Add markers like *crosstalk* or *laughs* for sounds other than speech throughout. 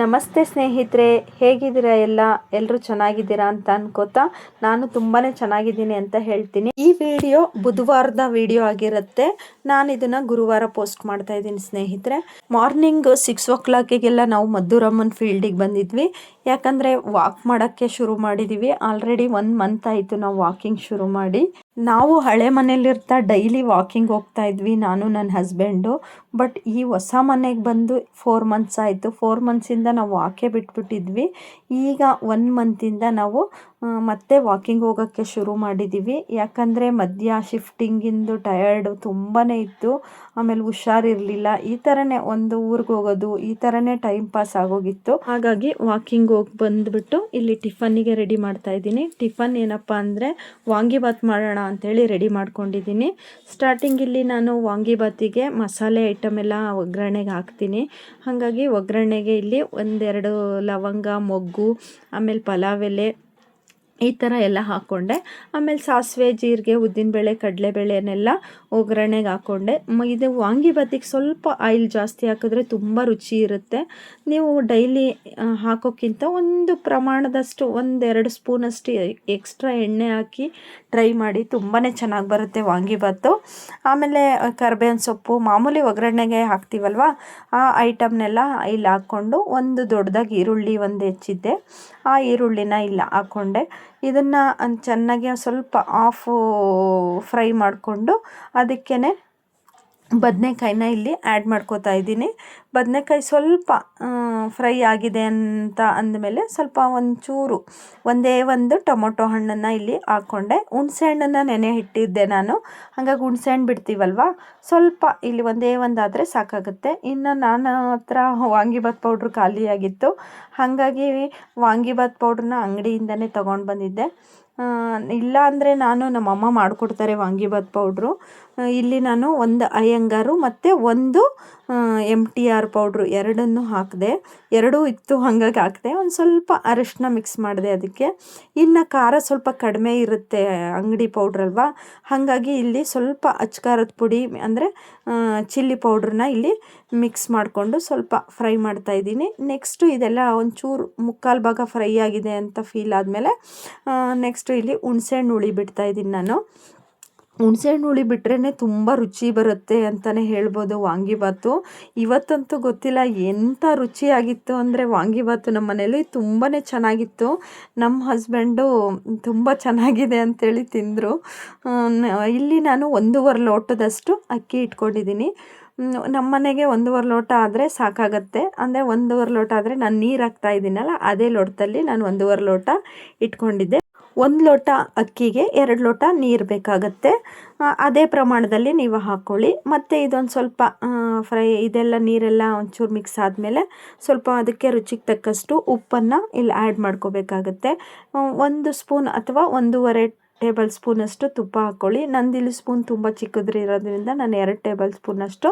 ನಮಸ್ತೆ ಸ್ನೇಹಿತರೆ, ಹೇಗಿದ್ದೀರಾ ಎಲ್ಲ? ಎಲ್ಲರೂ ಚೆನ್ನಾಗಿದ್ದೀರಾ ಅಂತ ಅನ್ಕೋತಾ ನಾನು ತುಂಬಾ ಚೆನ್ನಾಗಿದ್ದೀನಿ ಅಂತ ಹೇಳ್ತೀನಿ. ಈ ವಿಡಿಯೋ ಬುಧವಾರದ ವಿಡಿಯೋ ಆಗಿರುತ್ತೆ. ನಾನು ಇದನ್ನು ಗುರುವಾರ ಪೋಸ್ಟ್ ಮಾಡ್ತಾ ಇದ್ದೀನಿ ಸ್ನೇಹಿತರೆ. ಮಾರ್ನಿಂಗ್ ಸಿಕ್ಸ್ ಓ ಕ್ಲಾಕಿಗೆಲ್ಲ ನಾವು ಮದ್ದೂರಮ್ಮನ ಫೀಲ್ಡಿಗೆ ಬಂದಿದ್ವಿ. ಯಾಕಂದರೆ ವಾಕ್ ಮಾಡೋಕ್ಕೆ ಶುರು ಮಾಡಿದ್ದೀವಿ ಆಲ್ರೆಡಿ ಒನ್ ಮಂತ್ ಆಯಿತು ನಾವು ವಾಕಿಂಗ್ ಶುರು ಮಾಡಿ. ನಾವು ಹಳೆ ಮನೇಲಿರ್ತಾ ಡೈಲಿ ವಾಕಿಂಗ್ ಹೋಗ್ತಾ ಇದ್ವಿ, ನಾನು ನನ್ನ ಹಸ್ಬೆಂಡು ಬಟ್ ಈ ಹೊಸ ಮನೆಗೆ ಬಂದು ಫೋರ್ ಮಂತ್ಸ್ ಆಯಿತು. ಫೋರ್ ಮಂತ್ಸಿಂದ ನಾವು ವಾಕೇ ಬಿಟ್ಬಿಟ್ಟಿದ್ವಿ. ಈಗ ಒನ್ ಮಂತಿಂದ ನಾವು ಮತ್ತೆ ವಾಕಿಂಗ್ ಹೋಗೋಕ್ಕೆ ಶುರು ಮಾಡಿದ್ದೀವಿ ಯಾಕಂದರೆ ಮಧ್ಯ ಶಿಫ್ಟಿಂಗಿಂದು ಟಯರ್ಡು ತುಂಬಾ ಇತ್ತು. ಆಮೇಲೆ ಹುಷಾರಿರಲಿಲ್ಲ. ಈ ಥರನೇ ಒಂದು ಊರಿಗೆ ಹೋಗೋದು, ಈ ಥರನೇ ಟೈಮ್ ಪಾಸ್ ಆಗೋಗಿತ್ತು. ಹಾಗಾಗಿ ವಾಕಿಂಗ್ ಹೋಗಿ ಬಂದುಬಿಟ್ಟು ಇಲ್ಲಿ ಟಿಫನ್ನಿಗೆ ರೆಡಿ ಮಾಡ್ತಾ ಇದ್ದೀನಿ. ಟಿಫನ್ ಏನಪ್ಪ ಅಂದರೆ ವಾಂಗಿಬಾತ್ ಮಾಡೋಣ ಅಂಥೇಳಿ ರೆಡಿ ಮಾಡ್ಕೊಂಡಿದ್ದೀನಿ. ಸ್ಟಾರ್ಟಿಂಗ್ ಇಲ್ಲಿ ನಾನು ವಾಂಗಿಬಾತಿಗೆ ಮಸಾಲೆ ಐಟಮ್ ಎಲ್ಲ ಒಗ್ಗರಣೆಗೆ ಹಾಕ್ತೀನಿ. ಹಾಗಾಗಿ ಒಗ್ಗರಣೆಗೆ ಇಲ್ಲಿ ಒಂದೆರಡು ಲವಂಗ, ಮೊಗ್ಗು, ಆಮೇಲೆ ಪಲಾವ್ ಎಲೆ ಈ ಥರ ಎಲ್ಲ ಹಾಕ್ಕೊಂಡೆ ಆಮೇಲೆ ಸಾಸಿವೆ, ಜೀರಿಗೆ ಉದ್ದಿನಬೇಳೆ ಕಡಲೆಬೇಳೆನೆಲ್ಲ ಒಗ್ಗರಣೆಗೆ ಹಾಕ್ಕೊಂಡೆ ಇದು ವಾಂಗಿಬಾತಿಗೆ ಸ್ವಲ್ಪ ಆಯಿಲ್ ಜಾಸ್ತಿ ಹಾಕಿದ್ರೆ ತುಂಬ ರುಚಿ ಇರುತ್ತೆ. ನೀವು ಡೈಲಿ ಹಾಕೋಕ್ಕಿಂತ ಒಂದು ಪ್ರಮಾಣದಷ್ಟು, ಒಂದೆರಡು ಸ್ಪೂನಷ್ಟು ಎಕ್ಸ್ಟ್ರಾ ಎಣ್ಣೆ ಹಾಕಿ ಟ್ರೈ ಮಾಡಿ ತುಂಬಾ ಚೆನ್ನಾಗಿ ಬರುತ್ತೆ ವಾಂಗಿಬಾತು ಆಮೇಲೆ ಕರ್ಬೇವಿನ ಸೊಪ್ಪು, ಮಾಮೂಲಿ ಒಗ್ಗರಣೆಗೆ ಹಾಕ್ತೀವಲ್ವ? ಆ ಐಟಮ್ನೆಲ್ಲ ಇಲ್ಲಿ ಹಾಕ್ಕೊಂಡು ಒಂದು ದೊಡ್ಡದಾಗಿ ಈರುಳ್ಳಿ ಒಂದು ಹೆಚ್ಚಿದ್ದೆ. ಆ ಈರುಳ್ಳಿನ ಇಲ್ಲ ಹಾಕ್ಕೊಂಡೆ ಇದನ್ನು ಚೆನ್ನಾಗಿ ಸ್ವಲ್ಪ ಆಫು ಫ್ರೈ ಮಾಡಿಕೊಂಡು ಅದಕ್ಕೇ ಬದನೆಕಾಯಿನ ಇಲ್ಲಿ ಆ್ಯಡ್ ಮಾಡ್ಕೋತಾ ಇದ್ದೀನಿ. ಬದನೇಕಾಯಿ ಸ್ವಲ್ಪ ಫ್ರೈ ಆಗಿದೆ ಅಂತ ಅಂದಮೇಲೆ ಸ್ವಲ್ಪ ಒಂಚೂರು, ಒಂದೇ ಒಂದು ಟೊಮೊಟೊ ಹಣ್ಣನ್ನು ಇಲ್ಲಿ ಹಾಕ್ಕೊಂಡೆ. ಹುಣಸೆ ಹಣ್ಣನ್ನು ನೆನೆ ಇಟ್ಟಿದ್ದೆ ನಾನು. ಹಾಗಾಗಿ ಹುಣಸೆ ಹಣ್ಣು ಬಿಡ್ತೀವಲ್ವ? ಸ್ವಲ್ಪ ಇಲ್ಲಿ ಒಂದೇ ಒಂದಾದರೆ ಸಾಕಾಗುತ್ತೆ. ಇನ್ನು ನಾನು ಹತ್ರ ವಾಂಗಿಭಾತ್ ಪೌಡ್ರ್ ಖಾಲಿಯಾಗಿತ್ತು ಹಾಗಾಗಿ ವಾಂಗಿಭಾತ್ ಪೌಡ್ರನ್ನ ಅಂಗಡಿಯಿಂದನೇ ತೊಗೊಂಡು ಬಂದಿದ್ದೆ. ಇಲ್ಲ ಅಂದರೆ ನಾನು ನಮ್ಮಮ್ಮ ಮಾಡಿಕೊಡ್ತಾರೆ ವಾಂಗಿಭಾತ್ ಪೌಡ್ರು ಇಲ್ಲಿ ನಾನು ಒಂದು ಅಯ್ಯಂಗಾರು ಮತ್ತು ಒಂದು ಎಂ ಟಿ ಆರ್ ಪೌಡ್ರು ಎರಡನ್ನು ಹಾಕಿದೆ, ಎರಡೂ ಇತ್ತು ಹಾಗಾಗಿ ಹಾಕಿದೆ, ಒಂದು ಸ್ವಲ್ಪ ಅರಿಶಿನ ಮಿಕ್ಸ್ ಮಾಡಿದೆ ಅದಕ್ಕೆ. ಇನ್ನು ಖಾರ ಸ್ವಲ್ಪ ಕಡಿಮೆ ಇರುತ್ತೆ ಅಂಗಡಿ ಪೌಡ್ರಲ್ವಾ ಹಾಗಾಗಿ ಇಲ್ಲಿ ಸ್ವಲ್ಪ ಅಚ್ಕಾರದ ಪುಡಿ ಅಂದರೆ ಚಿಲ್ಲಿ ಪೌಡ್ರನ್ನ ಇಲ್ಲಿ ಮಿಕ್ಸ್ ಮಾಡಿಕೊಂಡು ಸ್ವಲ್ಪ ಫ್ರೈ ಮಾಡ್ತಾ ಇದ್ದೀನಿ. ನೆಕ್ಸ್ಟು ಇದೆಲ್ಲ ಒಂಚೂರು ಮುಕ್ಕಾಲು ಭಾಗ ಫ್ರೈ ಆಗಿದೆ ಅಂತ ಫೀಲ್ ಆದಮೇಲೆ ನೆಕ್ಸ್ಟು ಇಲ್ಲಿ ಹುಣ್ಸೆಹಣ್ಣು ಹುಳಿ ಬಿಡ್ತಾ ಇದ್ದೀನಿ ನಾನು. ಹುಣ್ಸೆಹಣ್ಣು ಹುಳಿ ಬಿಟ್ರೇ ತುಂಬ ರುಚಿ ಬರುತ್ತೆ ಅಂತಲೇ ಹೇಳ್ಬೋದು ವಾಂಗಿಬಾತು ಇವತ್ತಂತೂ ಗೊತ್ತಿಲ್ಲ ಎಂಥ ರುಚಿಯಾಗಿತ್ತು ಅಂದರೆ ವಾಂಗಿಬಾತು ನಮ್ಮ ಮನೇಲಿ ತುಂಬಾ ಚೆನ್ನಾಗಿತ್ತು. ನಮ್ಮ ಹಸ್ಬೆಂಡು ತುಂಬ ಚೆನ್ನಾಗಿದೆ ಅಂತೇಳಿ ತಿಂದರು. ಇಲ್ಲಿ ನಾನು ಒಂದೂವರೆ ಲೋಟದಷ್ಟು ಅಕ್ಕಿ ಇಟ್ಕೊಂಡಿದ್ದೀನಿ. ನಮ್ಮ ಮನೆಗೆ ಒಂದೂವರೆ ಲೋಟ ಆದರೆ ಸಾಕಾಗತ್ತೆ. ಅಂದರೆ ಒಂದೂವರೆ ಲೋಟ ಆದರೆ ನಾನು ನೀರು ಹಾಕ್ತಾ ಇದ್ದೀನಲ್ಲ, ಅದೇ ಲೋಟದಲ್ಲಿ ನಾನು ಒಂದೂವರೆ ಲೋಟ ಇಟ್ಕೊಂಡಿದ್ದೆ. ಒಂದು ಲೋಟ ಅಕ್ಕಿಗೆ ಎರಡು ಲೋಟ ನೀರು ಬೇಕಾಗತ್ತೆ. ಅದೇ ಪ್ರಮಾಣದಲ್ಲಿ ನೀವು ಹಾಕ್ಕೊಳ್ಳಿ ಮತ್ತು ಇದೊಂದು ಸ್ವಲ್ಪ ಫ್ರೈ, ಇದೆಲ್ಲ ನೀರೆಲ್ಲ ಒಂಚೂರು ಮಿಕ್ಸ್ ಆದಮೇಲೆ ಸ್ವಲ್ಪ ಅದಕ್ಕೆ ರುಚಿಗೆ ತಕ್ಕಷ್ಟು ಉಪ್ಪನ್ನು ಇಲ್ಲಿ ಆ್ಯಡ್ ಮಾಡ್ಕೋಬೇಕಾಗತ್ತೆ. ಒಂದು ಸ್ಪೂನ್ ಅಥವಾ ಒಂದೂವರೆ ಟೇಬಲ್ ಸ್ಪೂನಷ್ಟು ತುಪ್ಪ ಹಾಕ್ಕೊಳ್ಳಿ ನಂದಿಲ್ಲಿ ಸ್ಪೂನ್ ತುಂಬ ಚಿಕ್ಕದ್ರ ಇರೋದ್ರಿಂದ ನಾನು ಎರಡು ಟೇಬಲ್ ಸ್ಪೂನಷ್ಟು